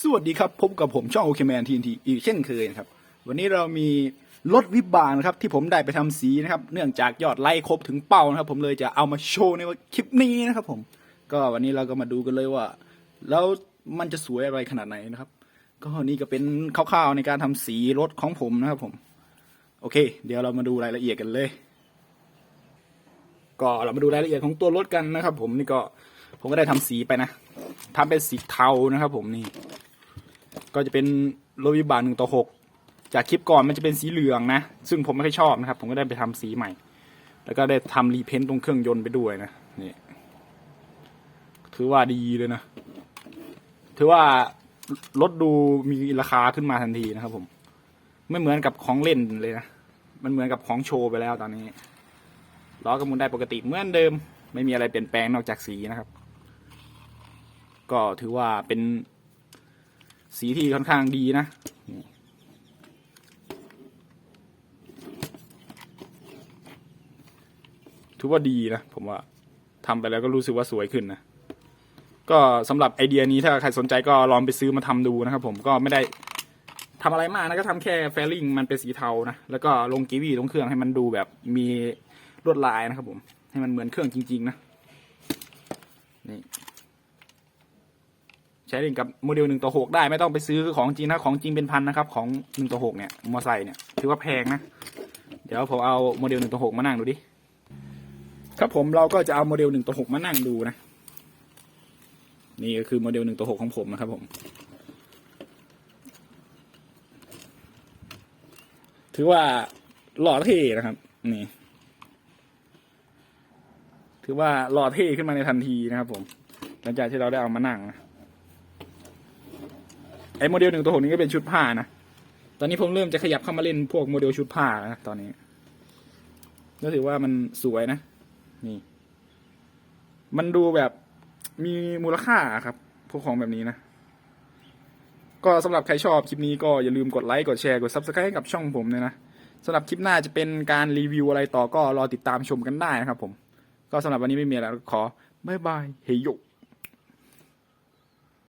สวัสดีครับ พบกับผมช่องโอเคแมนทีนทีอีกเช่นเคยนะครับ วันนี้เรามีรถวิบากนะครับ ที่ผมได้ไปทำสีนะครับ เนื่องจากยอดไลค์ครบถึงเป้านะครับ ผมเลยจะเอามาโชว์ในคลิปนี้นะครับ ผม ก็วันนี้เราก็มาดูกันเลยว่า แล้วมันจะสวยอะไรขนาดไหนนะครับ ก็นี่ก็เป็นคร่าวๆในการทำสีรถของผมนะครับ ผม โอเค เดี๋ยวเรามาดูรายละเอียดกันเลย ก็เรามาดูรายละเอียดของตัวรถกันนะครับ ผมนี่ก็ผมก็ได้ทำสีไปนะทำเป็นสีเทานะครับ ผมนี่ ก็จะเป็นรถวิบากหนึ่งต่อหกจากคลิปก่อนมันจะเป็นสีเหลืองนะ ซึ่งผมไม่ค่อยชอบนะครับ ผมก็ได้ไปทำสีใหม่ แล้วก็ได้ทำรีเพนต์ตรงเครื่องยนต์ไปด้วยนะนี่ถือว่าดีเลยนะ ถือว่ารถดูมีราคาขึ้นมาทันทีนะครับผม ไม่เหมือนกับของเล่นเลยนะ มันเหมือนกับของโชว์ไปแล้วตอนนี้ล้อกระมุนได้ปกติเหมือนเดิม ไม่มีอะไรเปลี่ยนแปลงนอกจากสีนะครับ ก็ถือว่าเป็น สีที่ค่อนข้างดีนะถือว่าดีนะผมว่าทำไปแล้วก็รู้สึกว่าสวยขึ้นนะก็สำหรับไอเดียนี้ถ้าใครสนใจก็ลองไปซื้อมาทำดูนะครับผมก็ไม่ได้ทำอะไรมากนะก็ทำแค่แฟลิงมันเป็นสีเทานะแล้วก็ลงกีวีลงเครื่องให้มันดูแบบมีลวดลายนะครับผมให้มันเหมือนเครื่องจริง ๆ นะนี่ ช้เล่นกับโมเดลหนึ่งต่อหกได้ไม่ต้องไปซื้อของจริงนะของจริงเป็นพันนะครับ ของหนึ่งต่อหกเนี่ยมอไซค์เนี่ยถือว่าแพงนะ เดี๋ยวผมเอาโมเดลหนึ่งต่อหกมานั่งดูดิครับผมเราก็จะเอาโมเดลหนึ่งต่อหกมานั่งดูนะ นี่ก็คือโมเดลหนึ่งต่อหกของผมนะครับผม ถือว่าหล่อเท่นะครับ นี่ ถือว่าหล่อเท่ขึ้นมาในทันทีนะครับผมหลังจากที่เราได้เอามานั่งนะ อ้โมเดลหนึ่งตัวหกนี้ก็เป็นชุดผ้านะ ตอนนี้ผมเริ่มจะขยับเข้ามาเล่นพวกโมเดลชุดผ้านะตอนนี้ ก็ถือว่ามันสวยนะ นี่ มันดูแบบมีมูลค่าครับ พวกของแบบนี้นะ ก็สำหรับใครชอบคลิปนี้ก็อย่าลืมกดไลค์ กดแชร์ กด subscribe ให้กับช่องผมเลยนะสำหรับคลิปหน้าจะเป็นการรีวิวอะไรต่อก็รอติดตามชมกันได้นะครับผม ก็สำหรับวันนี้ไม่มีอะไรแล้วขอบายบาย เฮยโย